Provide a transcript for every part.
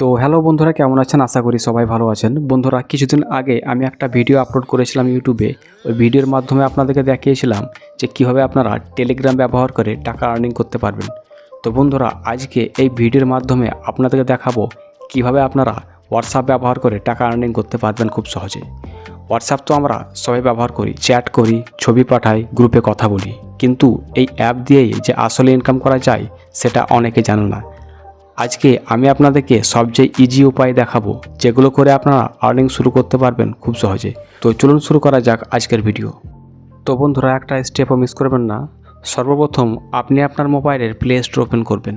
তো হ্যালো বন্ধুরা, কেমন আছেন? আশা করি সবাই ভালো আছেন। বন্ধুরা, কিছুদিন আগে আমি একটা ভিডিও আপলোড করেছিলাম ইউটিউবে ওই ভিডিওর মাধ্যমে আপনাদেরকে দেখিয়েছিলাম যে কীভাবে আপনারা টেলিগ্রাম ব্যবহার করে টাকা আর্নিং করতে পারবেন। তো বন্ধুরা, আজকে এই ভিডিওর মাধ্যমে আপনাদেরকে দেখাবো কীভাবে আপনারা হোয়াটসঅ্যাপ ব্যবহার করে টাকা আর্নিং করতে পারবেন খুব সহজে। হোয়াটসঅ্যাপ তো আমরা সবাই ব্যবহার করি চ্যাট করি, ছবি পাঠাই গ্রুপে কথা বলি। কিন্তু এই অ্যাপ দিয়েই যে আসলে ইনকাম করা যায়, সেটা অনেকে জানে না। আজকে আমি আপনাদেরকে সবচেয়ে ইজি উপায় দেখাবো, যেগুলো করে আপনারা আর্নিং শুরু করতে পারবেন খুব সহজে। তো চলুন শুরু করা যাক আজকের ভিডিও তো বন্ধুরা, একটা স্টেপও মিস করবেন না। সর্বপ্রথম আপনি আপনার মোবাইলের প্লে স্টোর ওপেন করবেন।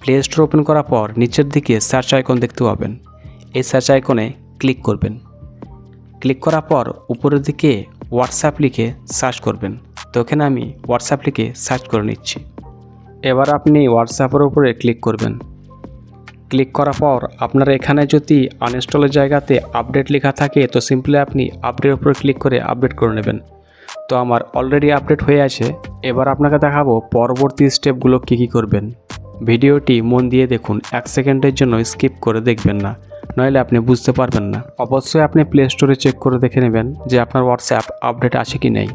প্লে স্টোর ওপেন করার পর নিচের দিকে সার্চ আইকন দেখতে পাবেন। এই সার্চ আইকনে ক্লিক করবেন। ক্লিক করার পর উপরের দিকে হোয়াটসঅ্যাপ লিখে সার্চ করবেন। তো এখানে আমি হোয়াটসঅ্যাপ লিখে সার্চ করে নিচ্ছি। এবার আপনি হোয়াটসঅ্যাপের উপরে ক্লিক করবেন। ক্লিক করার পর আপনার এখানে যদি আনইনস্টলের জায়গাতে আপডেট লেখা থাকে, তো সিম্পলি আপনি আপডেটের উপরে ক্লিক করে আপডেট করে নেবেন। তো আমার অলরেডি আপডেট হয়ে আছে। এবার আপনাকে দেখাবো পরবর্তী স্টেপগুলো কী কী করবেন। ভিডিওটি মন দিয়ে দেখুন, এক সেকেন্ডের জন্য স্কিপ করে দেখবেন না, নইলে আপনি বুঝতে পারবেন না। অবশ্যই আপনি প্লে স্টোরে চেক করে দেখে নেবেন যে আপনার হোয়াটসঅ্যাপ আপডেট আছে কি নেই।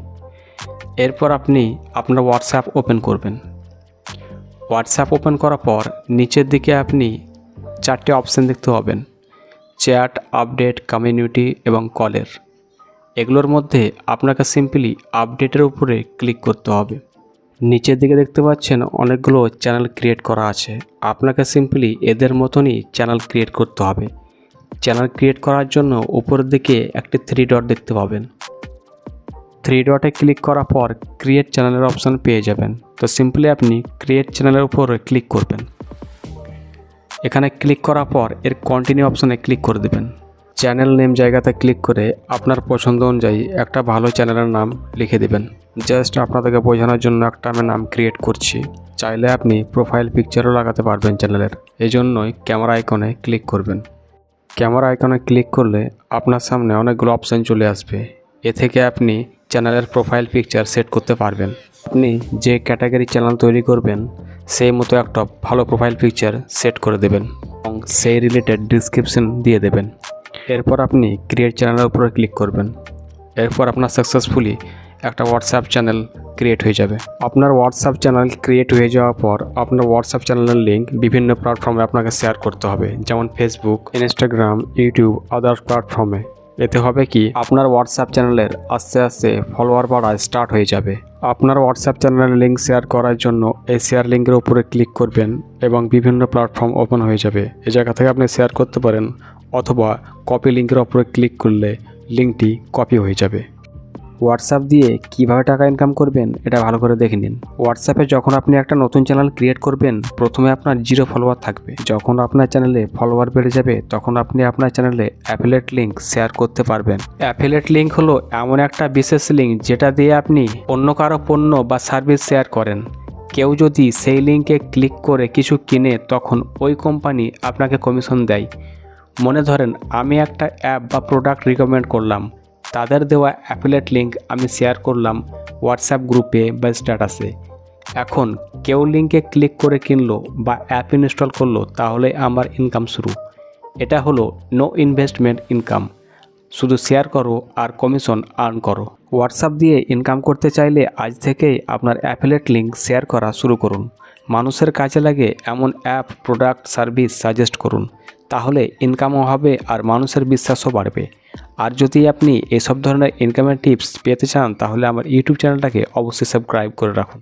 এরপর আপনি আপনার হোয়াটসঅ্যাপ ওপেন করবেন। হোয়াটসঅ্যাপ ওপেন করার পর নিচের দিকে আপনি চারটে অপশান দেখতে পাবেন। চ্যাট আপডেট কমিউনিটি এবং কলের এগুলোর মধ্যে আপনাকে সিম্পলি আপডেটের উপরে ক্লিক করতে হবে। নিচের দিকে দেখতে পাচ্ছেন অনেকগুলো চ্যানেল ক্রিয়েট করা আছে। আপনাকে সিম্পলি এদের মতনই চ্যানেল ক্রিয়েট করতে হবে। চ্যানেল ক্রিয়েট করার জন্য উপরের দিকে একটি থ্রি ডট দেখতে পাবেন। থ্রি ডটে ক্লিক করার পর ক্রিয়েট চ্যানেলের অপশান পেয়ে যাবেন। তো সিম্পলি আপনি ক্রিয়েট চ্যানেলের উপর ক্লিক করবেন। এখানে ক্লিক করার পর এর কন্টিনিউ অপশানে ক্লিক করে দেবেন। চ্যানেল নেম জায়গাতে ক্লিক করে আপনার পছন্দ অনুযায়ী একটা ভালো চ্যানেলের নাম লিখে দেবেন। জাস্ট আপনাদেরকে বোঝানোর জন্য একটা আমি নাম ক্রিয়েট করছি। চাইলে আপনি প্রোফাইল পিকচারও লাগাতে পারবেন চ্যানেলের এই জন্যই ক্যামেরা আইকনে ক্লিক করবেন। ক্যামেরা আইকনে ক্লিক করলে আপনার সামনে অনেকগুলো অপশান চলে আসবে। এ থেকে আপনি চ্যানেলের প্রোফাইল পিকচার সেট করতে পারবেন। আপনি যে ক্যাটাগরি চ্যানেল তৈরি করবেন সেই মতো একটা ভালো প্রোফাইল পিকচার সেট করে দেবেন এবং সেই রিলেটেড ডিসক্রিপশন দিয়ে দেবেন। এরপর আপনি ক্রিয়েট চ্যানেলের উপরে ক্লিক করবেন। এরপর আপনার সাকসেসফুলি একটা হোয়াটসঅ্যাপ চ্যানেল ক্রিয়েট হয়ে যাবে। আপনার হোয়াটসঅ্যাপ চ্যানেল ক্রিয়েট হয়ে যাওয়ার পর আপনার হোয়াটসঅ্যাপ চ্যানেলের লিঙ্ক বিভিন্ন প্ল্যাটফর্মে আপনাকে শেয়ার করতে হবে। যেমন ফেসবুক ইনস্টাগ্রাম ইউটিউব আদার্স প্ল্যাটফর্মে এতে হবে কি? আপনার হোয়াটসঅ্যাপ চ্যানেলের আস্তে আস্তে ফলোয়ার বাড়া স্টার্ট হয়ে যাবে। আপনার হোয়াটসঅ্যাপ চ্যানেলের লিঙ্ক শেয়ার করার জন্য এই শেয়ার লিঙ্কের উপরে ক্লিক করবেন এবং বিভিন্ন প্ল্যাটফর্ম ওপেন হয়ে যাবে। এ জায়গা থেকে আপনি শেয়ার করতে পারেন অথবা কপি লিঙ্কের উপরে ক্লিক করলে লিঙ্কটি কপি হয়ে যাবে। হোয়াটসঅ্যাপ দিয়ে কীভাবে টাকা ইনকাম করবেন, এটা ভালো করে দেখে নিন। হোয়াটসঅ্যাপে যখন আপনি একটা নতুন চ্যানেল ক্রিয়েট করবেন, প্রথমে আপনার জিরো ফলোয়ার থাকবে। যখন আপনার চ্যানেলে ফলোয়ার বেড়ে যাবে, তখন আপনি আপনার চ্যানেলে অ্যাফিলেট লিঙ্ক শেয়ার করতে পারবেন। অ্যাফিলেট লিঙ্ক হলো এমন একটা বিশেষ লিঙ্ক যেটা দিয়ে আপনি অন্য কারও পণ্য বা সার্ভিস শেয়ার করেন। কেউ যদি সেই লিঙ্কে ক্লিক করে কিছু কিনে, তখন ওই কোম্পানি আপনাকে কমিশন দেয়। মনে ধরেন, আমি একটা অ্যাপ বা প্রোডাক্ট রিকমেন্ড করলাম। তাদের দেওয়া অ্যাফিলেট লিঙ্ক আমি শেয়ার করলাম হোয়াটসঅ্যাপ গ্রুপে বা স্ট্যাটাসে এখন কেউ লিঙ্কে ক্লিক করে কিনলো বা অ্যাপ ইনস্টল করল, তাহলে আমার ইনকাম শুরু। এটা হলো নো ইনভেস্টমেন্ট ইনকাম শুধু শেয়ার করো আর কমিশন আর্ন করো। হোয়াটসঅ্যাপ দিয়ে ইনকাম করতে চাইলে আজ থেকেই আপনার অ্যাফিলেট লিঙ্ক শেয়ার করা শুরু করুন। মানুষের কাজে লাগে এমন অ্যাপ প্রোডাক্ট সার্ভিস সাজেস্ট করুন। তাহলে ইনকামও হবে আর মানুষের বিশ্বাসও বাড়বে। আর যদি আপনি এসব ধরনের ইনকামের টিপস পেতে চান, তাহলে আমার ইউটিউব চ্যানেলটাকে অবশ্যই সাবস্ক্রাইব করে রাখুন।